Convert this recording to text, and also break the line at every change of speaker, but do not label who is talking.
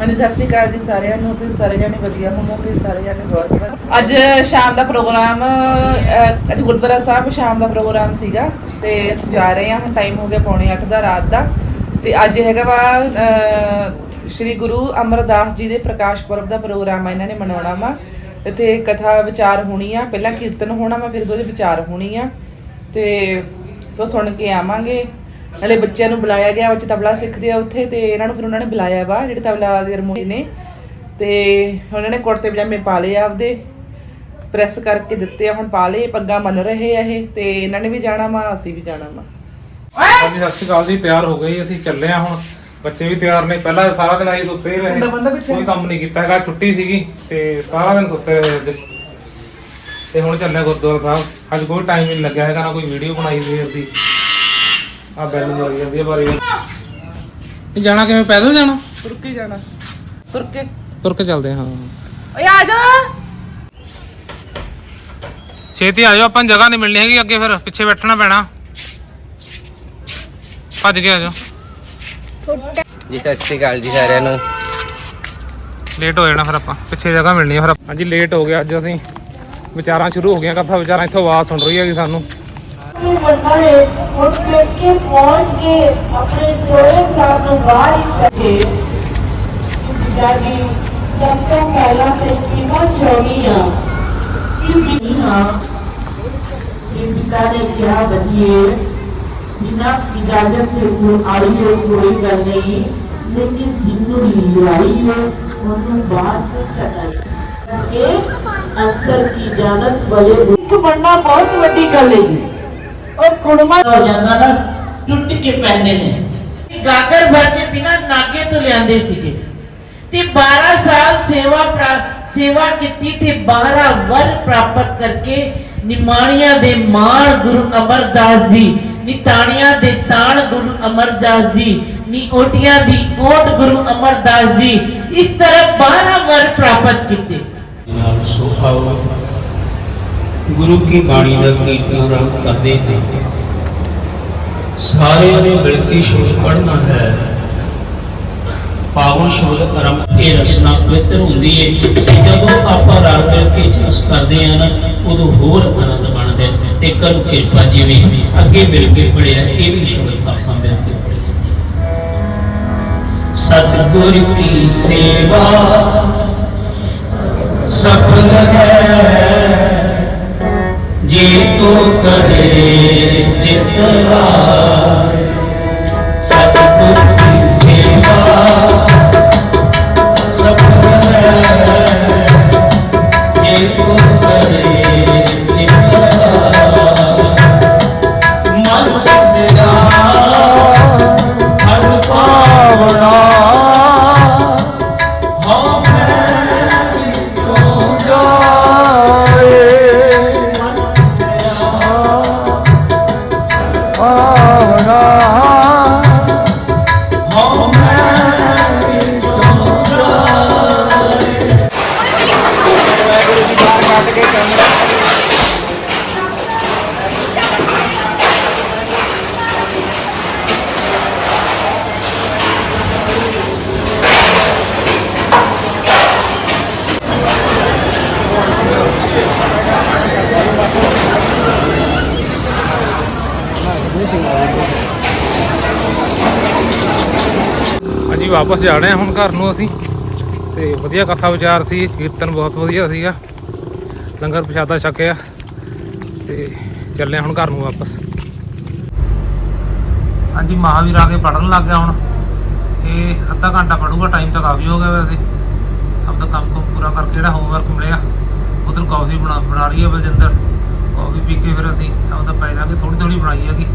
ਹਾਂਜੀ ਸਤਿ ਸ਼੍ਰੀ ਅਕਾਲ ਜੀ ਸਾਰਿਆਂ ਨੂੰ ਤੁਸੀਂ ਸਾਰੇ ਜਾਣੇ ਵਧੀਆ ਹੋਵੋਗੇ ਸਾਰੇ ਜਾਣੇ ਬਹੁਤ ਵਧੀਆ। ਅੱਜ ਸ਼ਾਮ ਦਾ ਪ੍ਰੋਗਰਾਮ ਅਹ, ਅੱਜ ਗੁਰਦੁਆਰਾ ਸਾਹਿਬ ਸ਼ਾਮ ਦਾ ਪ੍ਰੋਗਰਾਮ ਸੀਗਾ ਤੇ ਅਸੀਂ ਜਾ ਰਹੇ ਹਾਂ ਹੁਣ ਟਾਈਮ ਹੋ ਗਿਆ ਪੌਣੇ 8 ਦਾ ਰਾਤ ਦਾ। ਤੇ ਅੱਜ ਹੈਗਾ ਵਾ ਅਹ, ਸ਼੍ਰੀ ਗੁਰੂ ਅਮਰਦਾਸ ਜੀ ਦੇ ਪ੍ਰਕਾਸ਼ ਪੁਰਬ ਦਾ ਪ੍ਰੋਗਰਾਮ ਆ ਇਹਨਾਂ ਨੇ ਮਨਾਉਣਾ ਵਾ। ਇੱਥੇ ਕਥਾ ਵਿਚਾਰ ਹੋਣੀ ਆ ਪਹਿਲਾਂ ਕੀਰਤਨ ਹੋਣਾ ਵਾ ਫਿਰ ਉਹਦੇ ਵਿਚਾਰ ਹੋਣੀ ਆ। ਤੇ ਉਹ ਸੁਣ ਕੇ ਆਵਾਂਗੇ। ਨਾਲੇ ਬੱਚਿਆਂ ਨੂੰ ਬੁਲਾਇਆ ਗਿਆ ਬੱਚੇ ਤਬਲਾ ਸਿੱਖਦੇ ਆ ਉੱਥੇ ਤੇ ਇਹਨਾਂ ਨੂੰ ਫਿਰ ਉਹਨਾਂ ਨੇ ਬੁਲਾਇਆ ਵਾ ਜਿਹੜੇ ਤਬਲਾ ਦੇ ਰਮੋਈ ਨੇ। ਤੇ ਉਹਨਾਂ ਨੇ ਕੁੜਤੇ ਪਜਾਮੇ ਪਾ ਲਏ ਆ ਆਪਦੇ ਪ੍ਰੈਸ ਕਰਕੇ ਦਿੱਤੇ ਆ ਹੁਣ ਪਾ ਲਏ ਪੱਗਾਂ ਬੰਨ ਰਹੇ ਆ ਇਹ ਤੇ ਇਹਨਾਂ ਨੇ ਵੀ ਜਾਣਾ ਵਾ ਅਸੀਂ ਵੀ ਜਾਣਾ ਵਾ।
ਹਾਂਜੀ ਸਤਿ ਸ਼੍ਰੀ ਅਕਾਲ ਜੀ ਤਿਆਰ ਹੋ ਗਏ ਅਸੀਂ ਚੱਲੇ ਆ ਹੁਣ। ਬੱਚੇ ਵੀ ਤਿਆਰ ਨੇ ਪਹਿਲਾਂ ਸਾਰਾ ਦਿਨ ਆਈ ਸੁੱਤੇ ਹੀ ਰਹੇ। ਕੋਈ ਕੰਮ ਨਹੀਂ ਕੀਤਾ ਹੈਗਾ ਛੁੱਟੀ ਸੀਗੀ ਤੇ ਸਾਰਾ ਦਿਨ ਸੁੱਤੇ ਰਹੇ ਅੱਜ ਤੇ ਹੁਣ ਚੱਲੇ ਗੁਰਦੁਆਰਾ ਸਾਹਿਬ। ਅੱਜ ਕੋਈ ਟਾਈਮ ਨਹੀਂ ਲੱਗਿਆ ਹੈਗਾ ਨਾ ਕੋਈ ਵੀਡੀਓ ਬਣਾਈ ਸੀ ਅਸੀਂ। ਆ ਬੈਲ ਮਰ ਜਾਂਦੀ ਹੈ ਬਾਰੀ। ਇਹ ਜਾਣਾ ਕਿਵੇਂ? ਪੈਦਲ ਜਾਣਾ?
ਤੁਰ ਕੇ ਜਾਣਾ। ਤੁਰ ਕੇ।
ਤੁਰ ਕੇ ਚੱਲਦੇ ਹਾਂ।
ਓਏ ਆ ਜਾ।
ਛੇਤੀ ਆ ਜਾਓ ਆਪਾਂ ਨੂੰ ਜਗ੍ਹਾ ਨਹੀਂ ਮਿਲਣੀ ਹੈਗੀ ਅੱਗੇ ਫਿਰ ਪਿੱਛੇ ਬੈਠਣਾ ਪੈਣਾ। ਭੱਜ ਕੇ ਆ ਜਾਓ।
ਜੀ ਸਤਿ ਸ਼੍ਰੀ ਅਕਾਲ ਜੀ ਸਾਰਿਆਂ ਨੂੰ।
ਲੇਟ ਹੋ ਜਾਣਾ ਫਿਰ ਆਪਾਂ। ਪਿੱਛੇ ਜਗ੍ਹਾ ਮਿਲਣੀ ਹੈ ਫਿਰ। ਹਾਂਜੀ ਲੇਟ ਹੋ ਗਿਆ ਅੱਜ ਅਸੀਂ। ਵਿਚਾਰਾਂ ਸ਼ੁਰੂ ਹੋ ਗਈਆਂ ਕਥਾ ਵਿਚਾਰਾਂ ਇੱਥੋਂ ਆਵਾਜ਼ ਸੁਣ ਰਹੀ ਹੈਗੀ ਸਾਨੂੰ।
ਆਪਣੇ ਬੰਦਾਏ ਹੁਣ ਪੇਕੇ ਪਹੁੰਚ ਕੇ ਆਪਣੇ ਸੋਹਰੇ ਸਾਹਿਬ ਨੂੰ ਬਾਹਰ ਹੀ ਸਕੇ ਜਾਗੀ ਸਭ ਤੋਂ ਪਹਿਲਾਂ ਤੇ ਸੀਮਾ ਚਾਹੁੰਦੀ ਹਾਂ ਕਿ ਵੀ ਹਾਂ ਇਹ ਪਿਤਾ ਨੇ ਕਿਹਾ ਬੱਚੀਏ ਬਿਨਾਂ ਇਜਾਜ਼ਤ ਦੇ ਕੋਲ ਆਈ ਹੋ ਕੋਈ ਗੱਲ ਨਹੀਂ ਲੇਕਿਨ ਜਿੰਨੂੰ ਲੜਾਈ ਹੋ ਉਹ ਕੁੜਮਾ ਹੋ ਜਾਂਦਾ ਨਾ ਟੁੱਟ ਕੇ ਪੈਂਦੇ ਨੇ। ਗਾਗਰ ਭਰ ਕੇ ਬਿਨਾ ਨਾਗੇ ਤੋਂ ਲਿਆਂਦੇ ਸੀਗੇ। ਤੇ 12 ਸਾਲ ਸੇਵਾ ਸੇਵਾ ਕੀਤੀ ਤੇ 12 ਵਰ ਪ੍ਰਾਪਤ ਕਰਕੇ ਨਿਮਾਣੀਆਂ ਦੇ ਮਾਣ ਗੁਰੂ ਅਮਰਦਾਸ ਜੀ ਨਿਤਾਣੀਆਂ ਦੇ ਤਾਣ ਗੁਰੂ ਅਮਰਦਾਸ ਜੀ ਨੀ ਓਟੀਆਂ ਦੀ ਓਟ ਗੁਰੂ ਅਮਰਦਾਸ ਜੀ ਇਸ ਤਰ੍ਹਾਂ 12 ਵਰ ਪ੍ਰਾਪਤ ਕੀਤੇ।
ਨਾਲ ਸੋ ਆਓ ਗੁਰੂ ਕੀ ਬਾਣੀ ਦਾ ਕੀਰਤਨ ਆਰੰਭ ਕਰਦੇ ਹਾਂ। ਸਾਰਿਆਂ ਨੇ ਮਿਲ ਕੇ ਸ਼ਬਦ ਪੜ੍ਹਨਾ ਹੈ। ਪਾਵਨ ਸ਼ਬਦ ਆਰੰਭ ਇਹ ਰਸਨਾ ਪਵਿੱਤਰ ਹੁੰਦੀ ਹੈ ਕਿ ਜਦੋਂ ਆਪਾਂ ਰਲ ਮਿਲ ਕੇ ਜਸ ਕਰਦੇ ਹਾਂ ਨਾ, ਉਦੋਂ ਹੋਰ ਆਨੰਦ ਬਣਦਾ ਹੈ ਤੇ ਕਰੋ ਕਿਰਪਾ ਜਿਵੇਂ ਅੱਗੇ ਮਿਲ ਕੇ ਪੜਿਆ ਇਹ ਵੀ ਸ਼ਬਦ ਆਪਾਂ ਮਿਲ ਕੇ ਪੜ੍ਹੀਏ ਸਤਿਗੁਰ ਕੀ ਸੇਵਾ 的答案 ਹਾਂਜੀ, ਵਾਪਸ ਜਾ
ਰਹੇ ਹਾਂ ਹੁਣ ਘਰ ਨੂੰ ਅਸੀਂ। ਤੇ ਵਧੀਆ ਕਥਾ ਵਿਚਾਰ ਸੀ, ਕੀਰਤਨ ਬਹੁਤ ਵਧੀਆ ਸੀਗਾ। ਲੰਗਰ ਪ੍ਰਸ਼ਾਦਾ ਛਕਿਆ। ਤੇ ਚੱਲੇ ਹੁਣ ਘਰ ਨੂੰ ਵਾਪਸ। ਹਾਂਜੀ, ਮਹਾਵੀਰ ਆ ਕੇ ਪੜਨ ਲੱਗ ਗਿਆ ਹੁਣ। ਇਹ ਅੱਧਾ ਘੰਟਾ ਪੜੂਗਾ ਟਾਈਮ ਤਾਂ ਕਾਫੀ ਹੋ ਗਿਆ ਵੈਸੇ। ਆਪਦਾ ਕੰਮ ਕੁਮ ਪੂਰਾ ਕਰਕੇ ਜਿਹੜਾ ਹੋਮਵਰਕ ਮਿਲਿਆ, ਉਧਰ ਕਾਫੀ ਬਣਾ ਬਣਾ ਰਹੀ ਹੈ ਬਲਜਿੰਦਰ। ਕਾਫੀ ਪੀ ਕੇ ਫਿਰ ਅਸੀਂ ਆਪਦਾ ਪੈ ਜਾਾਂਗੇ ਥੋੜੀ ਥੋੜੀ ਬਣਾਈ ਹੈਗੀ।